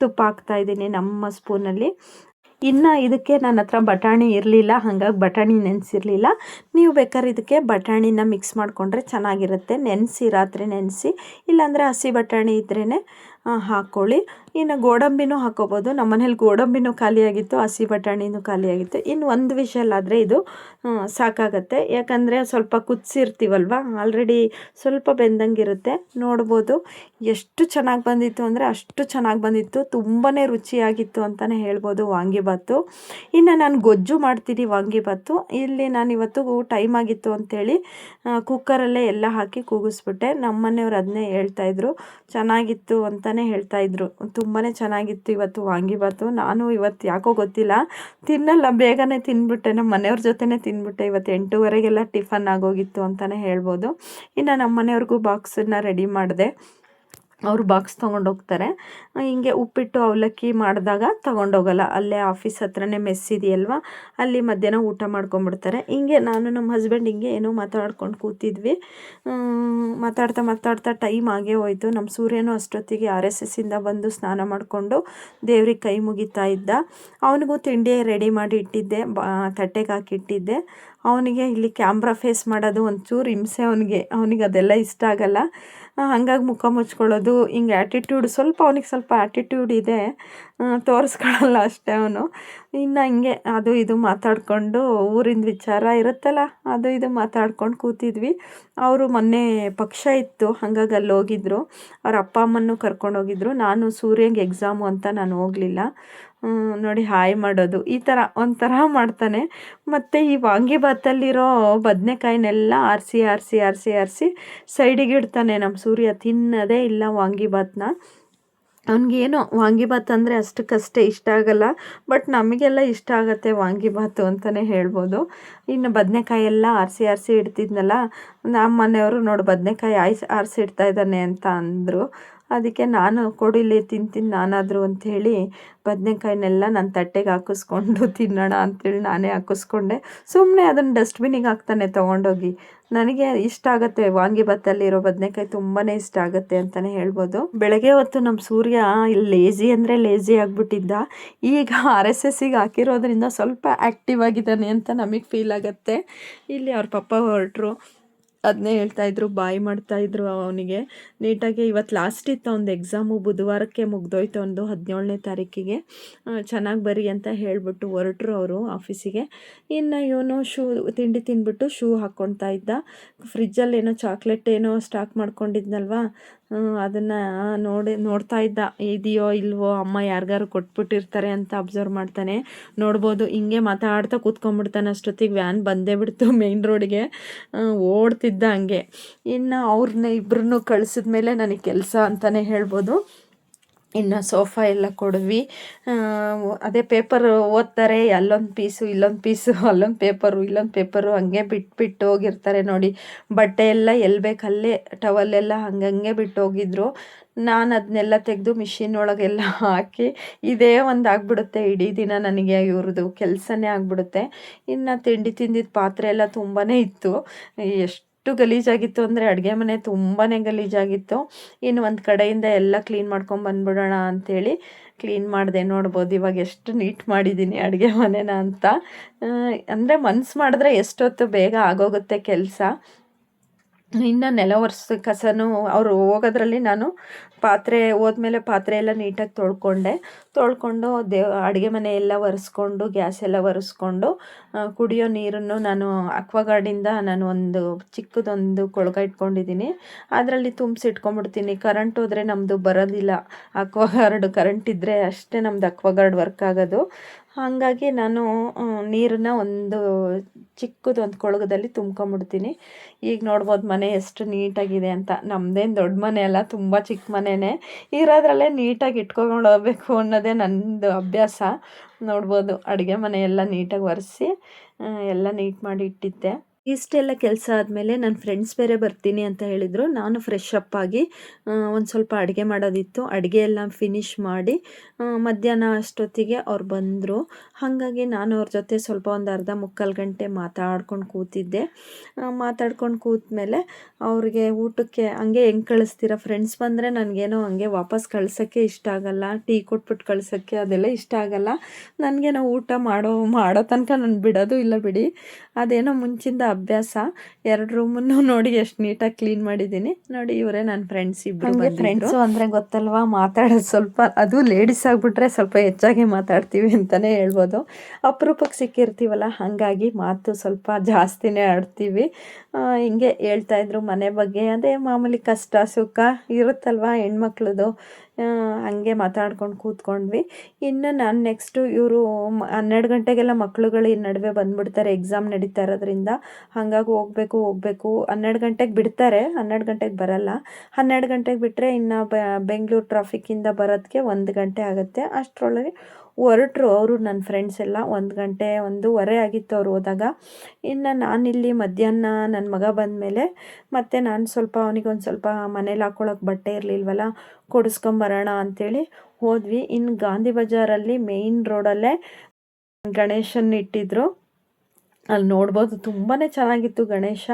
ತುಪ್ಪ ಹಾಕ್ತಾಯಿದ್ದೀನಿ ನಮ್ಮ ಸ್ಪೂನಲ್ಲಿ ಇನ್ನು ಇದಕ್ಕೆ ನನ್ನ ಹತ್ರ ಬಟಾಣಿ ಇರಲಿಲ್ಲ, ಹಾಗಾಗಿ ಬಟಾಣಿ ನೆನೆಸಿರಲಿಲ್ಲ. ನೀವು ಬೇಕಾದ್ರೆ ಇದಕ್ಕೆ ಬಟಾಣಿನ ಮಿಕ್ಸ್ ಮಾಡಿಕೊಂಡ್ರೆ ಚೆನ್ನಾಗಿರುತ್ತೆ. ನೆನೆಸಿ, ರಾತ್ರಿ ನೆನೆಸಿ. ಇಲ್ಲಾಂದರೆ ಹಸಿ ಬಟಾಣಿ ಇದ್ರೇ ಹಾಕ್ಕೊಳ್ಳಿ ಇನ್ನು ಗೋಡಂಬಿನೂ ಹಾಕೋಬೋದು. ನಮ್ಮ ಮನೇಲಿ ಗೋಡಂಬಿನೂ ಖಾಲಿಯಾಗಿತ್ತು, ಹಸಿ ಬಟಾಣಿನೂ ಖಾಲಿಯಾಗಿತ್ತು. ಇನ್ನು ಒಂದು ವಿಷಲ್ ಆದರೆ ಇದು ಸಾಕಾಗತ್ತೆ. ಯಾಕಂದರೆ ಸ್ವಲ್ಪ ಕುದಿಸಿರ್ತೀವಲ್ವ? ಆಲ್ರೆಡಿ ಸ್ವಲ್ಪ ಬೆಂದಂಗಿರುತ್ತೆ. ನೋಡ್ಬೋದು ಎಷ್ಟು ಚೆನ್ನಾಗಿ ಬಂದಿತ್ತು ಅಂದರೆ ಅಷ್ಟು ಚೆನ್ನಾಗಿ ಬಂದಿತ್ತು. ತುಂಬಾ ರುಚಿಯಾಗಿತ್ತು ಅಂತಲೇ ಹೇಳ್ಬೋದು ವಾಂಗಿಬಾತು ಇನ್ನು ನಾನು ಗೊಜ್ಜು ಮಾಡ್ತೀನಿ ವಾಂಗಿಬಾತು ಇಲ್ಲಿ ನಾನು ಇವತ್ತು ಟೈಮ್ ಆಗಿತ್ತು ಅಂಥೇಳಿ ಕುಕ್ಕರಲ್ಲೇ ಎಲ್ಲ ಹಾಕಿ ಕೂಗಿಸ್ಬಿಟ್ಟೆ. ನಮ್ಮ ಮನೆಯವ್ರು ಅದನ್ನೇ ಹೇಳ್ತಾಯಿದ್ರು ಚೆನ್ನಾಗಿತ್ತು ಅಂತಲೇ ಹೇಳ್ತಾಯಿದ್ರು ತುಂಬಾ ಚೆನ್ನಾಗಿತ್ತು ಇವತ್ತು ವಾಂಗಿಬಾತು ನಾನು ಇವತ್ತು ಯಾಕೋ ಗೊತ್ತಿಲ್ಲ. ತಿನ್ನಲ್ಲ, ಬೇಗನೆ ತಿಂದ್ಬಿಟ್ಟೆ ನಮ್ಮ ಮನೆಯವ್ರ ಜೊತೆನೇ ತಿಂದ್ಬಿಟ್ಟೆ ಇವತ್ತು ಎಂಟೂವರೆಗೆಲ್ಲ ಟಿಫನ್ ಆಗೋಗಿತ್ತು ಅಂತಲೇ ಹೇಳ್ಬೋದು. ಇನ್ನು ನಮ್ಮ ಮನೆಯವ್ರಿಗೂ ಬಾಕ್ಸನ್ನು ರೆಡಿ ಮಾಡಿದೆ. ಅವರು ಬಾಕ್ಸ್ ತೊಗೊಂಡೋಗ್ತಾರೆ. ಹಿಂಗೆ ಉಪ್ಪಿಟ್ಟು ಅವಲಕ್ಕಿ ಮಾಡಿದಾಗ ತೊಗೊಂಡೋಗಲ್ಲ. ಅಲ್ಲೇ ಆಫೀಸ್ ಹತ್ರನೇ ಮೆಸ್ ಇದೆಯಲ್ವ? ಅಲ್ಲಿ ಮಧ್ಯಾಹ್ನ ಊಟ ಮಾಡ್ಕೊಂಡ್ಬಿಡ್ತಾರೆ. ಹಿಂಗೆ ನಾನು ನಮ್ಮ ಹಸ್ಬೆಂಡ್ ಹಿಂಗೆ ಏನೋ ಮಾತಾಡ್ಕೊಂಡು ಕೂತಿದ್ವಿ. ಮಾತಾಡ್ತಾ ಮಾತಾಡ್ತಾ ಟೈಮ್ ಆಗೇ ಹೋಯಿತು. ನಮ್ಮ ಸೂರ್ಯನೂ ಅಷ್ಟೊತ್ತಿಗೆ ಆರ್ ಎಸ್ ಎಸ್ಸಿಂದ ಬಂದು ಸ್ನಾನ ಮಾಡಿಕೊಂಡು ದೇವ್ರಿಗೆ ಕೈ ಮುಗಿತಾ ಇದ್ದ. ಅವನಿಗೂ ತಿಂಡಿ ರೆಡಿ ಮಾಡಿ ಇಟ್ಟಿದ್ದೆ. ಬಾ, ತಟ್ಟೆಗೆ ಹಾಕಿಟ್ಟಿದ್ದೆ. ಅವನಿಗೆ ಇಲ್ಲಿ ಕ್ಯಾಮ್ರಾ ಫೇಸ್ ಮಾಡೋದು ಒಂಚೂರು ಹಿಂಸೆ ಅವನಿಗೆ. ಅವನಿಗೆ ಅದೆಲ್ಲ ಇಷ್ಟ ಆಗಲ್ಲ. ಹಂಗಾಗಿ ಮುಖ ಮುಚ್ಕೊಳ್ಳೋದು ಹಿಂಗೆ ಆ್ಯಟಿಟ್ಯೂಡ್ ಸ್ವಲ್ಪ ಅವ್ನಿಗೆ ಸ್ವಲ್ಪ ಆ್ಯಟಿಟ್ಯೂಡ್ ಇದೆ. ಆ, ತೋರಿಸ್ಕೊಳ್ಳಲ್ಲ ಅಷ್ಟೇ ಅವನು. ಇನ್ನು ಹಂಗೆ ಅದು ಇದು ಮಾತಾಡಿಕೊಂಡು ಊರಿನ ವಿಚಾರ ಇರುತ್ತಲ್ಲ ಅದು ಇದು ಮಾತಾಡ್ಕೊಂಡು ಕೂತಿದ್ವಿ. ಅವರು ಮೊನ್ನೆ ಪಕ್ಷ ಇತ್ತು ಹಾಗಾಗಿ ಅಲ್ಲಿ ಹೋಗಿದ್ರು. ಅವ್ರ ಅಪ್ಪ ಅಮ್ಮನ್ನು ಕರ್ಕೊಂಡು ಹೋಗಿದ್ರು. ನಾನು ಸೂರ್ಯಂಗೆ ಎಕ್ಸಾಮು ಅಂತ ನಾನು ಹೋಗಲಿಲ್ಲ. ನೋಡಿ ಹಾಯ್ ಮಾಡೋದು. ಈ ಥರ ಒಂಥರ ಮಾಡ್ತಾನೆ. ಮತ್ತು ಈ ವಾಂಗಿಬಾತಲ್ಲಿರೋ ಬದನೆಕಾಯಿನೆಲ್ಲ ಆರಿಸಿ ಆರಿಸಿ ಆರಿಸಿ ಆರಿಸಿ ಸೈಡಿಗೆ ಇಡ್ತಾನೆ ನಮ್ಮ ಸೂರ್ಯ. ತಿನ್ನೋದೇ ಇಲ್ಲ ವಾಂಗಿಭಾತನ್ನ ಅವ್ನಿಗೇನೋ ವಾಂಗಿಭಾತ್ ಅಂದರೆ ಅಷ್ಟಕ್ಕಷ್ಟೇ ಇಷ್ಟ ಆಗಲ್ಲ, ಬಟ್ ನಮಗೆಲ್ಲ ಇಷ್ಟ ಆಗುತ್ತೆ ವಾಂಗಿಭಾತು ಅಂತಲೇ ಹೇಳ್ಬೋದು. ಇನ್ನು ಬದನೆಕಾಯಿ ಎಲ್ಲ ಆರಿಸಿ ಆರಿಸಿ ಇಡ್ತಿದ್ನಲ್ಲ ನಮ್ಮ ಮನೆಯವರು ನೋಡು ಬದನೆಕಾಯಿ ಆಯ್ಸಿ ಆರಿಸಿ ಇಡ್ತಾ ಇದ್ದಾನೆ ಅಂತ ಅಂದರು. ಅದಕ್ಕೆ ನಾನು ಕೊಡಿಲಿ ತಿಂತೀನಿ ನಾನಾದರೂ ಅಂಥೇಳಿ ಬದನೆಕಾಯಿನೆಲ್ಲ ನನ್ನ ತಟ್ಟೆಗೆ ಹಾಕಿಸ್ಕೊಂಡು *laughs* ತಿನ್ನೋಣ ಅಂತೇಳಿ ನಾನೇ ಹಾಕಿಸ್ಕೊಂಡೆ. ಸುಮ್ಮನೆ ಅದನ್ನು ಡಸ್ಟ್ಬಿನ್ನಿಗೆ ಹಾಕ್ತಾನೆ ತೊಗೊಂಡೋಗಿ. ನನಗೆ ಇಷ್ಟ ಆಗುತ್ತೆ ವಾಂಗಿಭಾತಲ್ಲಿರೋ ಬದನೆಕಾಯಿ ತುಂಬಾ ಇಷ್ಟ ಆಗುತ್ತೆ ಅಂತಲೇ ಹೇಳ್ಬೋದು. ಬೆಳಗ್ಗೆ ಹೊತ್ತು ನಮ್ಮ ಸೂರ್ಯ ಇಲ್ಲಿ ಲೇಜಿ ಅಂದರೆ ಲೇಜಿ ಆಗಿಬಿಟ್ಟಿದ್ದ. ಈಗ ಆರ್ ಎಸ್ ಎಸ್ಸಿಗೆ ಹಾಕಿರೋದ್ರಿಂದ ಸ್ವಲ್ಪ ಆ್ಯಕ್ಟಿವ್ ಆಗಿದ್ದಾನೆ ಅಂತ ನಮಗೆ ಫೀಲ್ ಆಗುತ್ತೆ. ಇಲ್ಲಿ ಅವ್ರ ಪಪ್ಪ ಹೊರಟ್ರು. ಅದನ್ನೇ ಹೇಳ್ತಾಯಿದ್ರು ಬಾಯ್ ಮಾಡ್ತಾಯಿದ್ರು ಅವನಿಗೆ. ನೀಟಾಗಿ ಇವತ್ತು ಲಾಸ್ಟ್ ಇತ್ತು ಒಂದು ಎಕ್ಸಾಮು ಬುಧವಾರಕ್ಕೆ ಮುಗ್ದೋಯ್ತು ಒಂದು ಹದಿನೇಳನೇ ತಾರೀಕಿಗೆ. ಚೆನ್ನಾಗಿ ಬರಿ ಅಂತ ಹೇಳಿಬಿಟ್ಟು ಹೊರಟ್ರು ಅವರು ಆಫೀಸಿಗೆ. ಇನ್ನು ಇವನು ಶೂ, ತಿಂಡಿ ತಿಂದ್ಬಿಟ್ಟು ಶೂ ಹಾಕ್ಕೊಳ್ತಾ ಇದ್ದ. ಫ್ರಿಜ್ಜಲ್ಲಿ ಏನೋ ಚಾಕ್ಲೇಟ್ ಏನೋ ಸ್ಟಾಕ್ ಮಾಡ್ಕೊಂಡಿದ್ನಲ್ವಾ? ಅದನ್ನು ನೋಡಿ, ನೋಡ್ತಾ ಇದ್ದ. ಇದೆಯೋ ಇಲ್ವೋ ಅಮ್ಮ ಯಾರಿಗಾರು ಕೊಟ್ಬಿಟ್ಟಿರ್ತಾರೆ ಅಂತ ಅಬ್ಸರ್ವ್ ಮಾಡ್ತಾನೆ. ನೋಡ್ಬೋದು, ಹಿಂಗೆ ಮಾತಾಡ್ತಾ ಕೂತ್ಕೊಂಡ್ಬಿಡ್ತಾನೆ. ಅಷ್ಟೊತ್ತಿಗೆ ವ್ಯಾನ್ ಬಂದೇ ಬಿಡ್ತು ಮೇನ್ ರೋಡ್ಗೆ ಓಡ್ತಿದ್ದ ಹಂಗೆ. ಇನ್ನು ಅವ್ರನ್ನ ಕಳಿಸಿದ ಕಳಿಸಿದ್ಮೇಲೆ ನನಗೆ ಕೆಲಸ ಅಂತಲೇ ಹೇಳ್ಬೋದು. ಇನ್ನು ಸೋಫಾ ಎಲ್ಲ ಕೊಡ್ವಿ. ಅದೇ ಪೇಪರ್ ಓದ್ತಾರೆ, ಅಲ್ಲೊಂದು ಪೀಸು ಇಲ್ಲೊಂದು ಪೀಸು ಅಲ್ಲೊಂದು ಪೇಪರು ಇಲ್ಲೊಂದು ಪೇಪರು ಹಂಗೆ ಬಿಟ್ಬಿಟ್ಟು ಹೋಗಿರ್ತಾರೆ ನೋಡಿ. ಬಟ್ಟೆ ಎಲ್ಲ ಎಲ್ಲಿ ಬೇಕಲ್ಲೇ ಅಲ್ಲೇ ಎಲ್ಲ ಹಂಗಂಗೆ ಬಿಟ್ಟು ಹೋಗಿದ್ರು. ನಾನು ಅದನ್ನೆಲ್ಲ ತೆಗೆದು ಮಿಷಿನ್ ಒಳಗೆಲ್ಲ ಹಾಕಿ, ಇದೇ ಒಂದು ಆಗಿಬಿಡುತ್ತೆ ಇಡೀ ದಿನ ನನಗೆ ಇವ್ರದ್ದು ಕೆಲಸನೇ ಆಗಿಬಿಡುತ್ತೆ. ಇನ್ನು ತಿಂಡಿ ತಿಂದಿದ್ದ ಪಾತ್ರೆ ಎಲ್ಲ ತುಂಬಾ ಇತ್ತು. ಎಷ್ಟು ಎಷ್ಟು ಗಲೀಜಾಗಿತ್ತು ಅಂದರೆ ಅಡುಗೆ ಮನೆ ತುಂಬಾ ಗಲೀಜಾಗಿತ್ತು. ಇನ್ನು ಒಂದು ಕಡೆಯಿಂದ ಎಲ್ಲ ಕ್ಲೀನ್ ಮಾಡ್ಕೊಂಡು ಬಂದ್ಬಿಡೋಣ ಅಂಥೇಳಿ ಕ್ಲೀನ್ ಮಾಡಿದೆ. ನೋಡ್ಬೋದು ಇವಾಗ ಎಷ್ಟು ನೀಟ್ ಮಾಡಿದ್ದೀನಿ ಅಡುಗೆ ಮನೆನ ಅಂತ. ಅಂದರೆ ಮನ್ಸು ಮಾಡಿದ್ರೆ ಎಷ್ಟೊತ್ತು ಬೇಗ ಆಗೋಗುತ್ತೆ ಕೆಲಸ. ಇನ್ನು ನೆಲ ಒರೆಸ್ ಕಸನೂ ಅವರು ಹೋಗೋದ್ರಲ್ಲಿ ನಾನು ಪಾತ್ರೆ ಹೋದ್ಮೇಲೆ ಪಾತ್ರೆ ಎಲ್ಲ ನೀಟಾಗಿ ತೊಳ್ಕೊಂಡೆ. ತೊಳ್ಕೊಂಡು ದೇ, ಅಡುಗೆ ಮನೆ ಎಲ್ಲ ಒರೆಸ್ಕೊಂಡು, ಗ್ಯಾಸ್ ಎಲ್ಲ ಒರೆಸ್ಕೊಂಡು ಕುಡಿಯೋ ನೀರನ್ನು ನಾನು ಅಕ್ವಾಗಾರ್ಡಿಂದ ನಾನು ಒಂದು ಚಿಕ್ಕದೊಂದು ಕೊಳಗ ಇಟ್ಕೊಂಡಿದ್ದೀನಿ. ಅದರಲ್ಲಿ ತುಂಬಿಸಿ ಇಟ್ಕೊಂಡ್ಬಿಡ್ತೀನಿ ಕರೆಂಟ್ ಹೋದರೆ ನಮ್ಮದು ಬರೋದಿಲ್ಲ. ಅಕ್ವಾಗಾರ್ಡ್ ಕರೆಂಟ್ ಇದ್ದರೆ ಅಷ್ಟೇ ನಮ್ದು ಅಕ್ವಾಗಾರ್ಡ್ ವರ್ಕ್ ಆಗೋದು. ಹಾಗಾಗಿ ನಾನು ನೀರನ್ನ ಒಂದು ಚಿಕ್ಕದೊಂದು ಕೊಳಗದಲ್ಲಿ ತುಂಬ್ಕೊಂಬಿಡ್ತೀನಿ. ಈಗ ನೋಡ್ಬೋದು ಮನೆ ಎಷ್ಟು ನೀಟಾಗಿದೆ ಅಂತ. ನಮ್ಮದೇನು ದೊಡ್ಡ ಮನೆ ಅಲ್ಲ, ತುಂಬ ಚಿಕ್ಕ ಮನೆಯೇ ಇರೋದ್ರಲ್ಲೇ ನೀಟಾಗಿ ಇಟ್ಕೊಂಡು ಹೋಗ್ಬೇಕು ಅನ್ನೋದೇ ನನ್ನದು ಅಭ್ಯಾಸ. ನೋಡ್ಬೋದು ಅಡುಗೆ ಮನೆ ಎಲ್ಲ ನೀಟಾಗಿ ಒರೆಸಿ ಎಲ್ಲ ನೀಟ್ ಮಾಡಿ ಇಟ್ಟಿದ್ದೆ. ಇಷ್ಟೆಲ್ಲ ಕೆಲಸ ಆದಮೇಲೆ ನನ್ನ ಫ್ರೆಂಡ್ಸ್ ಬೇರೆ ಬರ್ತೀನಿ ಅಂತ ಹೇಳಿದರು. ನಾನು ಫ್ರೆಶ್ ಅಪ್ ಆಗಿ ಒಂದು ಸ್ವಲ್ಪ ಅಡುಗೆ ಮಾಡೋದಿತ್ತು. ಅಡುಗೆ ಎಲ್ಲ ಫಿನಿಶ್ ಮಾಡಿ ಮಧ್ಯಾಹ್ನ ಅಷ್ಟೊತ್ತಿಗೆ ಅವ್ರು ಬಂದರು. ಹಾಗಾಗಿ ನಾನು ಅವ್ರ ಜೊತೆ ಸ್ವಲ್ಪ ಒಂದು ಅರ್ಧ ಮುಕ್ಕಾಲು ಗಂಟೆ ಮಾತಾಡ್ಕೊಂಡು ಕೂತಿದ್ದೆ. ಮಾತಾಡ್ಕೊಂಡು ಕೂತ್ಮೇಲೆ ಅವ್ರಿಗೆ ಊಟಕ್ಕೆ ಹಂಗೆ ಹೆಂಗೆ ಕಳಿಸ್ತೀರ ಫ್ರೆಂಡ್ಸ್ ಬಂದರೆ ನನಗೇನೋ ಹಂಗೆ ವಾಪಸ್ ಕಳ್ಸೋಕ್ಕೆ ಇಷ್ಟ ಆಗಲ್ಲ, ಟೀ ಕೊಟ್ಬಿಟ್ಟು ಕಳ್ಸೋಕ್ಕೆ ಅದೆಲ್ಲ ಇಷ್ಟ ಆಗಲ್ಲ. ನನಗೇನೋ ಊಟ ಮಾಡೋ ಮಾಡೋ ತನಕ ನಾನು ಬಿಡೋದು ಇಲ್ಲ ಬಿಡಿ. ಅದೇನೋ ಮುಂಚಿಂದ ಅಭ್ಯಾಸ. ಎರಡು ರೂಮನ್ನು *laughs* ನೋಡಿ ಎಷ್ಟು ನೀಟಾಗಿ ಕ್ಲೀನ್ ಮಾಡಿದ್ದೀನಿ. ನೋಡಿ ಇವರೇ ನನ್ನ ಫ್ರೆಂಡ್ಸ್ ಇಬ್ಬರು ಫ್ರೆಂಡ್ಸು ಅಂದರೆ ಗೊತ್ತಲ್ವಾ? ಮಾತಾಡೋದು ಸ್ವಲ್ಪ ಅದು ಲೇಡೀಸ್ ಆಗಿಬಿಟ್ರೆ ಸ್ವಲ್ಪ ಹೆಚ್ಚಾಗಿ ಮಾತಾಡ್ತೀವಿ ಅಂತಲೇ ಹೇಳ್ಬೋದು. ಅಪರೂಪಕ್ಕೆ ಸಿಕ್ಕಿರ್ತೀವಲ್ಲ ಹಾಗಾಗಿ ಮಾತು ಸ್ವಲ್ಪ ಜಾಸ್ತಿನೇ ಆಡ್ತೀವಿ. ಹಿಂಗೆ ಹೇಳ್ತಾಯಿದ್ರು ಮನೆ ಬಗ್ಗೆ. ಅದೇ ಮಾಮೂಲಿ ಕಷ್ಟ ಸುಖ ಇರುತ್ತಲ್ವ ಹೆಣ್ಮಕ್ಳದು? ಹಾಗೆ ಮಾತಾಡ್ಕೊಂಡು ಕೂತ್ಕೊಂಡ್ವಿ. ಇನ್ನು ನಾನು ನೆಕ್ಸ್ಟು ಇವರು ಹನ್ನೆರಡು ಗಂಟೆಗೆಲ್ಲ ಮಕ್ಕಳುಗಳು ಈ ನಡುವೆ ಬಂದುಬಿಡ್ತಾರೆ ಎಕ್ಸಾಮ್ ನಡೀತಾ ಇರೋದ್ರಿಂದ. ಹಾಗಾಗಿ ಹೋಗಬೇಕು ಹೋಗಬೇಕು. ಹನ್ನೆರಡು ಗಂಟೆಗೆ ಬಿಡ್ತಾರೆ, ಹನ್ನೆರಡು ಗಂಟೆಗೆ ಬರಲ್ಲ. ಹನ್ನೆರಡು ಗಂಟೆಗೆ ಬಿಟ್ಟರೆ ಇನ್ನು ಬೆಂಗಳೂರು ಟ್ರಾಫಿಕ್ಕಿಂದ ಬರೋದಕ್ಕೆ ಒಂದು ಗಂಟೆ ಆಗುತ್ತೆ. ಅಷ್ಟರೊಳಗೆ ಹೊರಟ್ರು ಅವರು ನನ್ನ ಫ್ರೆಂಡ್ಸ್ ಎಲ್ಲ. ಒಂದು ಗಂಟೆ ಒಂದೂವರೆ ಆಗಿತ್ತು ಅವ್ರು ಹೋದಾಗ. ಇನ್ನು ನಾನಿಲ್ಲಿ ಮಧ್ಯಾಹ್ನ ನನ್ನ ಮಗ ಬಂದಮೇಲೆ ಮತ್ತು ನಾನು ಸ್ವಲ್ಪ ಅವನಿಗೊಂದು ಸ್ವಲ್ಪ ಮನೇಲಿ ಹಾಕ್ಕೊಳಕ್ಕೆ ಬಟ್ಟೆ ಇರಲಿಲ್ವಲ್ಲ ಕೊಡಿಸ್ಕೊಂಬರೋಣ ಅಂಥೇಳಿ ಹೋದ್ವಿ. ಇನ್ನು ಗಾಂಧಿ ಬಜಾರಲ್ಲಿ ಮೇಯ್ನ್ ರೋಡಲ್ಲೇ ಗಣೇಶನ್ನ ಇಟ್ಟಿದ್ರು. ಅಲ್ಲಿ ನೋಡ್ಬೋದು. ತುಂಬಾ ಚೆನ್ನಾಗಿತ್ತು ಗಣೇಶ.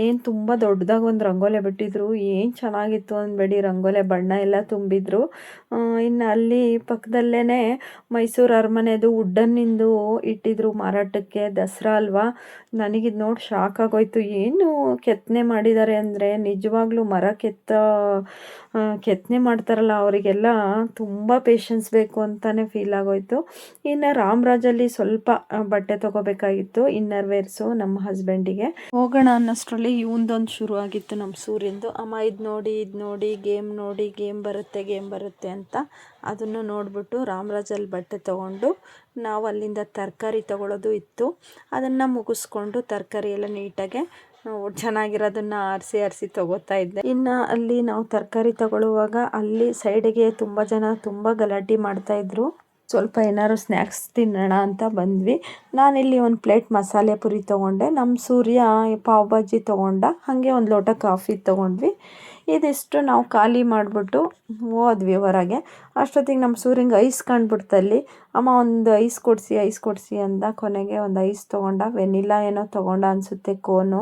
ಏನು ತುಂಬ ದೊಡ್ಡದಾಗಿ ಒಂದು ರಂಗೋಲೆ ಬಿಟ್ಟಿದ್ರು. ಏನು ಚೆನ್ನಾಗಿತ್ತು ಅಂದ್ಬೇಡಿ ರಂಗೋಲೆ ಬಣ್ಣ ಎಲ್ಲ ತುಂಬಿದ್ರು. ಇನ್ನು ಅಲ್ಲಿ ಪಕ್ಕದಲ್ಲೇ ಮೈಸೂರು ಅರಮನೆದು ವುಡ್ಡನ್ನಿಂದು ಇಟ್ಟಿದ್ರು ಮಾರಾಟಕ್ಕೆ, ದಸರಾ ಅಲ್ವಾ? ನನಗಿದು ನೋಡಿ ಶಾಕ್ ಆಗೋಯ್ತು ಏನು ಕೆತ್ತನೆ ಮಾಡಿದ್ದಾರೆ ಅಂದರೆ ನಿಜವಾಗ್ಲೂ ಮರ ಕೆತ್ತ ಕೆತ್ತನೆ ಮಾಡ್ತಾರಲ್ಲ ಅವರಿಗೆಲ್ಲ ತುಂಬ ಪೇಷನ್ಸ್ ಬೇಕು ಅಂತಲೇ ಫೀಲ್ ಆಗೋಯ್ತು. ಇನ್ನು ರಾಮರಾಜಲ್ಲಿ ಸ್ವಲ್ಪ ಬಟ್ಟೆ ತೊಗೋಬೇಕಾಗಿತ್ತು. ಇನ್ನರ್ ವೇರ್ಸು ನಮ್ಮ ಹಸ್ಬೆಂಡಿಗೆ. ಹೋಗೋಣ ಅನ್ನೋಷ್ಟರಲ್ಲಿ ಇವಂದೊಂದು ಶುರು ಆಗಿತ್ತು ನಮ್ಮ ಸೂರ್ಯಂದು ಅಮ್ಮ ಇದು ನೋಡಿ ಇದು ನೋಡಿ, ಗೇಮ್ ನೋಡಿ, ಗೇಮ್ ಬರುತ್ತೆ ಗೇಮ್ ಬರುತ್ತೆ ಅಂತ ಅದನ್ನು ನೋಡಿಬಿಟ್ಟು ರಾಮರಾಜಲ್ಲಿ ಬಟ್ಟೆ ತೊಗೊಂಡು ನಾವು ಅಲ್ಲಿಂದ ತರಕಾರಿ ತೊಗೊಳೋದು ಇತ್ತು. ಅದನ್ನು ಮುಗಿಸ್ಕೊಂಡು ತರಕಾರಿ ಎಲ್ಲ ನೀಟಾಗೆ ಚೆನ್ನಾಗಿರೋದನ್ನ ಆರಿಸಿ ಆರಿಸಿ ತಗೋತಾ ಇದ್ದೆ. ಇನ್ನು ಅಲ್ಲಿ ನಾವು ತರಕಾರಿ ತಗೊಳ್ಳುವಾಗ ಅಲ್ಲಿ ಸೈಡಿಗೆ ತುಂಬ ಜನ ತುಂಬ ಗಲಾಟೆ ಮಾಡ್ತಾಯಿದ್ರು ಸ್ವಲ್ಪ ಏನಾದ್ರು ಸ್ನ್ಯಾಕ್ಸ್ ತಿನ್ನೋಣ ಅಂತ ಬಂದ್ವಿ. ನಾನಿಲ್ಲಿ ಒಂದು ಪ್ಲೇಟ್ ಮಸಾಲೆ ಪುರಿ ತೊಗೊಂಡೆ. ನಮ್ಮ ಸೂರ್ಯ ಪಾವ್ ಭಾಜಿ ತೊಗೊಂಡ ಹಾಗೆ ಒಂದು ಲೋಟ ಕಾಫಿ ತೊಗೊಂಡ್ವಿ. ಇದಿಷ್ಟು ನಾವು ಖಾಲಿ ಮಾಡಿಬಿಟ್ಟು ಹೋದ್ವಿ ಹೊರಗೆ. ಅಷ್ಟೊತ್ತಿಗೆ ನಮ್ಮ ಸೂರ್ಯಂಗೆ ಐಸ್ ಕಂಡುಬಿಡ್ತಲ್ಲಿ ಅಮ್ಮ ಒಂದು ಐಸ್ ಕೊಡಿಸಿ ಐಸ್ ಕೊಡಿಸಿ ಅಂದ. ಕೊನೆಗೆ ಒಂದು ಐಸ್ ತೊಗೊಂಡ. ವೆನಿಲಾ ಏನೋ ತೊಗೊಂಡ ಅನಿಸುತ್ತೆ ಕೋನು.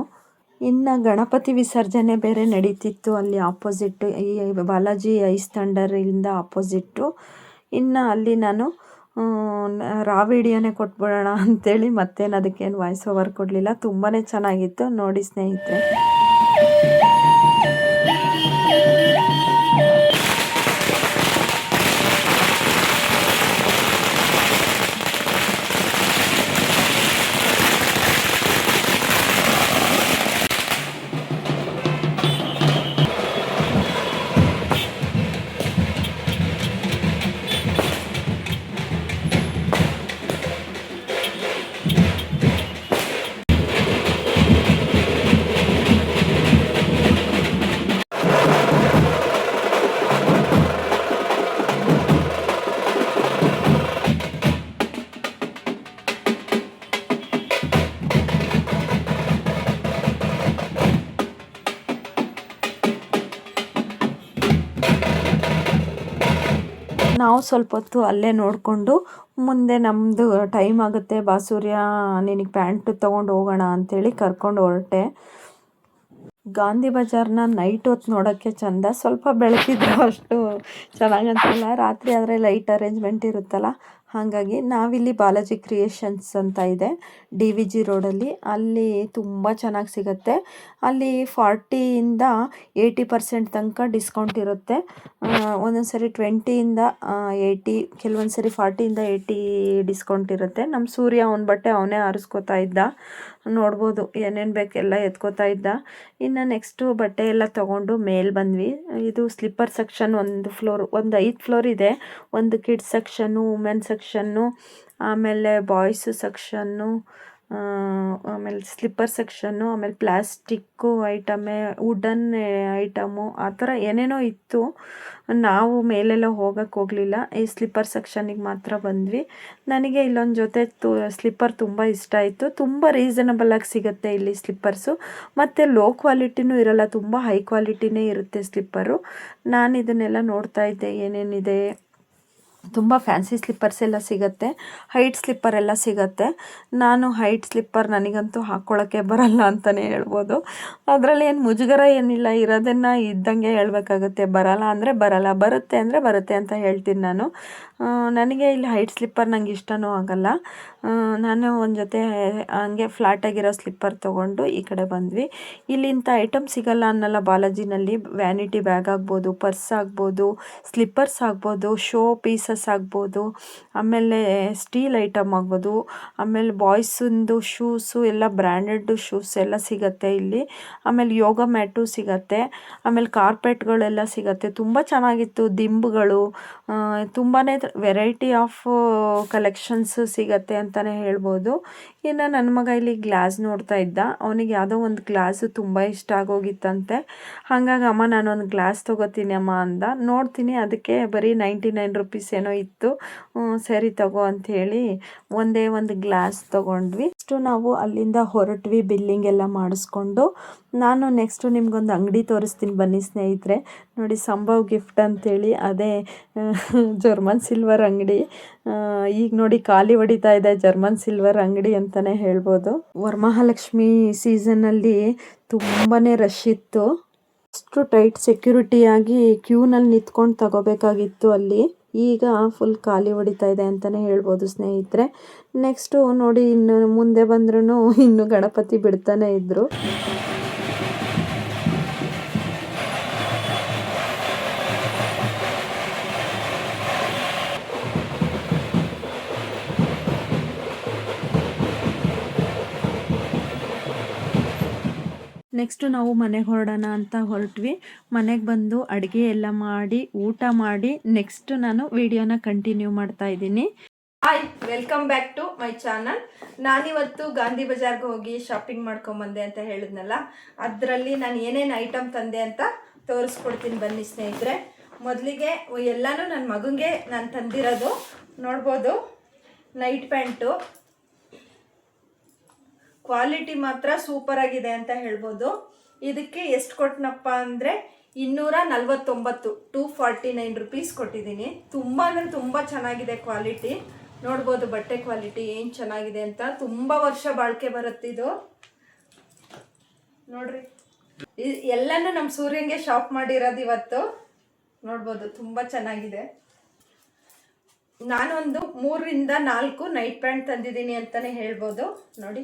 ಇನ್ನು ಗಣಪತಿ ವಿಸರ್ಜನೆ ಬೇರೆ ನಡೀತಿತ್ತು ಅಲ್ಲಿ ಆಪೋಸಿಟ್ಟು ಈ ಬಾಲಾಜಿ ಐಸ್ ತಂಡರಿಂದ ಆಪೋಸಿಟ್ಟು ಇನ್ನು ಅಲ್ಲಿ ನಾನು ರಾ ವಿಡಿಯೋನೇ ಕೊಟ್ಬಿಡೋಣ ಅಂಥೇಳಿ ಮತ್ತೇನು ಅದಕ್ಕೇನು ವಾಯ್ಸ್ ಓವರ್ ಕೊಡಲಿಲ್ಲ. ತುಂಬಾ ಚೆನ್ನಾಗಿತ್ತು. ನೋಡಿ ಸ್ನೇಹಿತರೆ. ಸ್ವಲ್ಪ ಹೊತ್ತು ಅಲ್ಲೇ ನೋಡಿಕೊಂಡು ಮುಂದೆ ನಮ್ಮದು ಟೈಮ್ ಆಗುತ್ತೆ. ಬಾಸೂರ್ಯ, ನಿನಗೆ ಪ್ಯಾಂಟ್ ತೊಗೊಂಡು ಹೋಗೋಣ ಅಂಥೇಳಿ ಕರ್ಕೊಂಡು ಹೊರಟೆ. ಗಾಂಧಿ ಬಜಾರ್ನ ನೈಟ್ ಹೊತ್ತು ನೋಡೋಕ್ಕೆ ಚಂದ. ಸ್ವಲ್ಪ ಬೆಳಕಿದ್ರು ಅಷ್ಟು ಚೆನ್ನಾಗಿ ಅನ್ಸಲ್ಲ ರಾತ್ರಿ ಆದರೆ ಲೈಟ್ ಅರೇಂಜ್ಮೆಂಟ್ ಇರುತ್ತಲ್ಲ. ಹಾಗಾಗಿ ನಾವಿಲ್ಲಿ ಬಾಲಾಜಿ ಕ್ರಿಯೇಷನ್ಸ್ ಅಂತ ಇದೆ, ಡಿ ವಿ ಜಿ ರೋಡಲ್ಲಿ. ಅಲ್ಲಿ ತುಂಬ ಚೆನ್ನಾಗಿ ಸಿಗುತ್ತೆ. ಅಲ್ಲಿ ಫಾರ್ಟಿಯಿಂದ ಏಯ್ಟಿ ಪರ್ಸೆಂಟ್ ತನಕ ಡಿಸ್ಕೌಂಟ್ ಇರುತ್ತೆ. ಒಂದೊಂದು ಸರಿ ಟ್ವೆಂಟಿಯಿಂದ ಏಯ್ಟಿ ಕೆಲವೊಂದು ಸರಿ ಫಾರ್ಟಿಯಿಂದ ಏಯ್ಟಿ ಡಿಸ್ಕೌಂಟ್ ಇರುತ್ತೆ. ನಮ್ಮ ಸೂರ್ಯ ಅವನ ಬಟ್ಟೆ ಅವನೇ ಆರಿಸ್ಕೋತಾ ಇದ್ದ. ನೋಡ್ಬೋದು ಏನೇನು ಬೇಕೆಲ್ಲ ಎತ್ಕೋತಾ ಇದ್ದ. ಇನ್ನು ನೆಕ್ಸ್ಟು ಬಟ್ಟೆ ಎಲ್ಲ ತೊಗೊಂಡು ಮೇಲೆ ಬಂದ್ವಿ. ಇದು ಸ್ಲಿಪ್ಪರ್ ಸೆಕ್ಷನ್ ಒಂದು ಫ್ಲೋರ್, ಒಂದು ಐದು ಫ್ಲೋರ್ ಇದೆ. ಒಂದು ಕಿಡ್ಸ್ ಸೆಕ್ಷನ್ನು ವುಮೆನ್ ಸೆಕ್ಷನ್ನು, ಆಮೇಲೆ ಬಾಯ್ಸ್ ಸೆಕ್ಷನ್ನು ಆಮೇಲೆ ಸ್ಲಿಪ್ಪರ್ ಸೆಕ್ಷನ್ನು, ಆಮೇಲೆ ಪ್ಲಾಸ್ಟಿಕ್ಕು ಐಟಮೇ, ವುಡನ್ ಐಟಮು ಆ ಥರ ಏನೇನೋ ಇತ್ತು. ನಾವು ಮೇಲೆಲ್ಲ ಹೋಗೋಕ್ಕೆ ಹೋಗಲಿಲ್ಲ. ಈ ಸ್ಲಿಪ್ಪರ್ ಸೆಕ್ಷನಿಗೆ ಮಾತ್ರ ಬಂದ್ವಿ. ನನಗೆ ಇಲ್ಲೊಂದು ಜೊತೆ ತು, ಸ್ಲಿಪ್ಪರ್ ತುಂಬ ಇಷ್ಟ ಆಯಿತು. ತುಂಬ ರೀಸನಬಲಾಗಿ ಸಿಗುತ್ತೆ ಇಲ್ಲಿ ಸ್ಲಿಪ್ಪರ್ಸು. ಮತ್ತು ಲೋ ಕ್ವಾಲಿಟಿನೂ ಇರಲ್ಲ. ತುಂಬ ಹೈ ಕ್ವಾಲಿಟಿನೇ ಇರುತ್ತೆ ಸ್ಲಿಪ್ಪರು. ನಾನು ಇದನ್ನೆಲ್ಲ ನೋಡ್ತಾ ಇದ್ದೆ ಏನೇನಿದೆ. ತುಂಬ ಫ್ಯಾನ್ಸಿ ಸ್ಲಿಪ್ಪರ್ಸ್ ಎಲ್ಲ ಸಿಗುತ್ತೆ. ಹೈಟ್ ಸ್ಲಿಪ್ಪರ್ ಎಲ್ಲ ಸಿಗುತ್ತೆ. ನಾನು ಹೈಟ್ ಸ್ಲಿಪ್ಪರ್ ನನಗಂತೂ ಹಾಕ್ಕೊಳ್ಳೋಕ್ಕೆ ಬರಲ್ಲ ಅಂತಲೇ ಹೇಳ್ಬೋದು. ಅದರಲ್ಲಿ ಏನು ಮುಜುಗರ ಏನಿಲ್ಲ, ಇರೋದನ್ನು ಇದ್ದಂಗೆ ಹೇಳಬೇಕಾಗುತ್ತೆ. ಬರಲ್ಲ ಅಂದರೆ ಬರಲ್ಲ, ಬರುತ್ತೆ ಅಂದರೆ ಬರುತ್ತೆ ಅಂತ ಹೇಳ್ತೀನಿ ನಾನು. ನನಗೆ ಇಲ್ಲಿ ಹೈಟ್ ಸ್ಲಿಪ್ಪರ್ ನಂಗೆ ಇಷ್ಟವೂ ಆಗಲ್ಲ. ನಾನು ಒಂದು ಜೊತೆ ಹಂಗೆ ಫ್ಲ್ಯಾಟಾಗಿರೋ ಸ್ಲಿಪ್ಪರ್ ತೊಗೊಂಡು ಈ ಕಡೆ ಬಂದ್ವಿ. ಇಲ್ಲಿ ಇಂಥ ಐಟಮ್ ಸಿಗಲ್ಲ ಅನ್ನಲ್ಲ ಬಾಲಾಜಿನಲ್ಲಿ. ವ್ಯಾನಿಟಿ ಬ್ಯಾಗ್ ಆಗ್ಬೋದು ಪರ್ಸ್ ಆಗ್ಬೋದು ಸ್ಲಿಪ್ಪರ್ಸ್ ಆಗ್ಬೋದು ಶೋ ಪೀಸಸ್ ಆಗ್ಬೋದು, ಆಮೇಲೆ ಸ್ಟೀಲ್ ಐಟಮ್ ಆಗ್ಬೋದು, ಆಮೇಲೆ ಬಾಯ್ಸಿಂದು ಶೂಸು ಎಲ್ಲ ಬ್ರ್ಯಾಂಡೆಡ್ ಶೂಸ್ ಎಲ್ಲ ಸಿಗುತ್ತೆ ಇಲ್ಲಿ. ಆಮೇಲೆ ಯೋಗ ಮ್ಯಾಟು ಸಿಗತ್ತೆ. ಆಮೇಲೆ ಕಾರ್ಪೆಟ್ಗಳೆಲ್ಲ ಸಿಗತ್ತೆ. ತುಂಬ ಚೆನ್ನಾಗಿತ್ತು, ದಿಂಬುಗಳು ತುಂಬಾ ವೆರೈಟಿ ಆಫ್ ಕಲೆಕ್ಷನ್ಸ್ ಸಿಗತ್ತೆ ಅಂತಲೇ ಹೇಳ್ಬೋದು. ಇನ್ನು ನನ್ನ ಮಗ ಇಲ್ಲಿ ಗ್ಲಾಸ್ ನೋಡ್ತಾ ಇದ್ದ. ಅವನಿಗೆ ಯಾವುದೋ ಒಂದು ಗ್ಲಾಸು ತುಂಬ ಇಷ್ಟ ಆಗೋಗಿತ್ತಂತೆ. ಹಾಗಾಗಿ ಅಮ್ಮ ನಾನೊಂದು ಗ್ಲಾಸ್ ತೊಗೋತೀನಿ ಅಮ್ಮ ಅಂದ. ನೋಡ್ತೀನಿ, ಅದಕ್ಕೆ ಬರೀ ನೈಂಟಿ ನೈನ್ ರುಪೀಸ್ ಏನೋ ಇತ್ತು. ಸರಿ ತಗೋ ಅಂಥೇಳಿ ಒಂದೇ ಒಂದು ಗ್ಲಾಸ್ ತೊಗೊಂಡ್ವಿ. ಅಷ್ಟು ನಾವು ಅಲ್ಲಿಂದ ಹೊರಟ್ವಿ, ಬಿಲ್ಲಿಂಗ್ ಎಲ್ಲ ಮಾಡಿಸ್ಕೊಂಡು. ನಾನು ನೆಕ್ಸ್ಟು ನಿಮ್ಗೊಂದು ಅಂಗಡಿ ತೋರಿಸ್ತೀನಿ ಬನ್ನಿ ಸ್ನೇಹಿತರೆ. ನೋಡಿ, ಸಂಭವ್ ಗಿಫ್ಟ್ ಅಂತೇಳಿ ಅದೇ ಜರ್ಮನ್ ಸಿಲ್ವರ್ ಅಂಗಡಿ. ಈಗ ನೋಡಿ ಖಾಲಿ ಹೊಡಿತಾ ಇದೆ ಜರ್ಮನ್ ಸಿಲ್ವರ್ ಅಂಗಡಿ ಅಂತಾನೆ ಹೇಳ್ಬೋದು. ವರಮಹಾಲಕ್ಷ್ಮಿ ಸೀಸನಲ್ಲಿ ತುಂಬಾನೇ ರಶ್ ಇತ್ತು. ಅಷ್ಟು ಟೈಟ್ ಸೆಕ್ಯೂರಿಟಿಯಾಗಿ ಕ್ಯೂನಲ್ಲಿ ನಿಂತ್ಕೊಂಡು ತಗೋಬೇಕಾಗಿತ್ತು ಅಲ್ಲಿ. ಈಗ ಫುಲ್ ಖಾಲಿ ಹೊಡಿತಾ ಇದೆ ಅಂತಲೇ ಹೇಳ್ಬೋದು ಸ್ನೇಹಿತರೆ. ನೆಕ್ಸ್ಟು ನೋಡಿ ಇನ್ನು ಮುಂದೆ ಬಂದ್ರೂ ಇನ್ನು ಗಣಪತಿ ಬಿಡ್ತಾನೆ ಇದ್ರು. ನೆಕ್ಸ್ಟ್ ನಾವು ಮನೆಗೆ ಹೊರಡೋಣ ಅಂತ ಹೊರಟ್ವಿ. ಮನೆಗೆ ಬಂದು ಅಡುಗೆ ಎಲ್ಲ ಮಾಡಿ, ಊಟ ಮಾಡಿ ನೆಕ್ಸ್ಟ್ ನಾನು ವಿಡಿಯೋನ ಕಂಟಿನ್ಯೂ ಮಾಡ್ತಾ ಇದ್ದೀನಿ. Hi welcome back to my channel ನಾನಿವತ್ತು ಗಾಂಧಿ ಬಜಾರ್ಗೆ ಹೋಗಿ ಶಾಪಿಂಗ್ ಮಾಡ್ಕೊಂಬಂದೆ ಅಂತ ಹೇಳಿದ್ನಲ್ಲ, ಅದರಲ್ಲಿ ನಾನು ಏನೇನು ಐಟಮ್ ತಂದೆ ಅಂತ ತೋರಿಸ್ಕೊಡ್ತೀನಿ ಬನ್ನಿ ಸ್ನೇಹಿತರೆ. ಮೊದಲಿಗೆ ಎಲ್ಲನೂ ನನ್ನ ಮಗನಿಗೆ ನಾನು ತಂದಿರೋದು ನೋಡ್ಬೋದು. ನೈಟ್ ಪ್ಯಾಂಟು ಕ್ವಾಲಿಟಿ ಮಾತ್ರ ಸೂಪರ್ ಆಗಿದೆ ಅಂತ ಹೇಳ್ಬೋದು. ಇದಕ್ಕೆ ಎಷ್ಟು ಕೊಟ್ಟನಪ್ಪ ಅಂದರೆ ಇನ್ನೂರ ನಲ್ವತ್ತೊಂಬತ್ತು ಟೂ ಫಾರ್ಟಿ ನೈನ್ ರುಪೀಸ್ ಕೊಟ್ಟಿದ್ದೀನಿ. ತುಂಬ ಅಂದರೆ ತುಂಬ ಚೆನ್ನಾಗಿದೆ ಕ್ವಾಲಿಟಿ ನೋಡ್ಬೋದು ಬಟ್ಟೆ ಕ್ವಾಲಿಟಿ ಏನು ಚೆನ್ನಾಗಿದೆ ಅಂತ. ತುಂಬ ವರ್ಷ ಬಾಳಿಕೆ ಬರುತ್ತಿದು ನೋಡ್ರಿ. ಎಲ್ಲನೂ ನಮ್ಮ ಸೂರ್ಯಂಗೆ ಶಾಪ್ ಮಾಡಿರೋದು ಇವತ್ತು. ನೋಡ್ಬೋದು ತುಂಬ ಚೆನ್ನಾಗಿದೆ. ನಾನೊಂದು ಮೂರರಿಂದ ನಾಲ್ಕು ನೈಟ್ ಪ್ಯಾಂಟ್ ತಂದಿದ್ದೀನಿ ಅಂತಲೇ ಹೇಳ್ಬೋದು. ನೋಡಿ.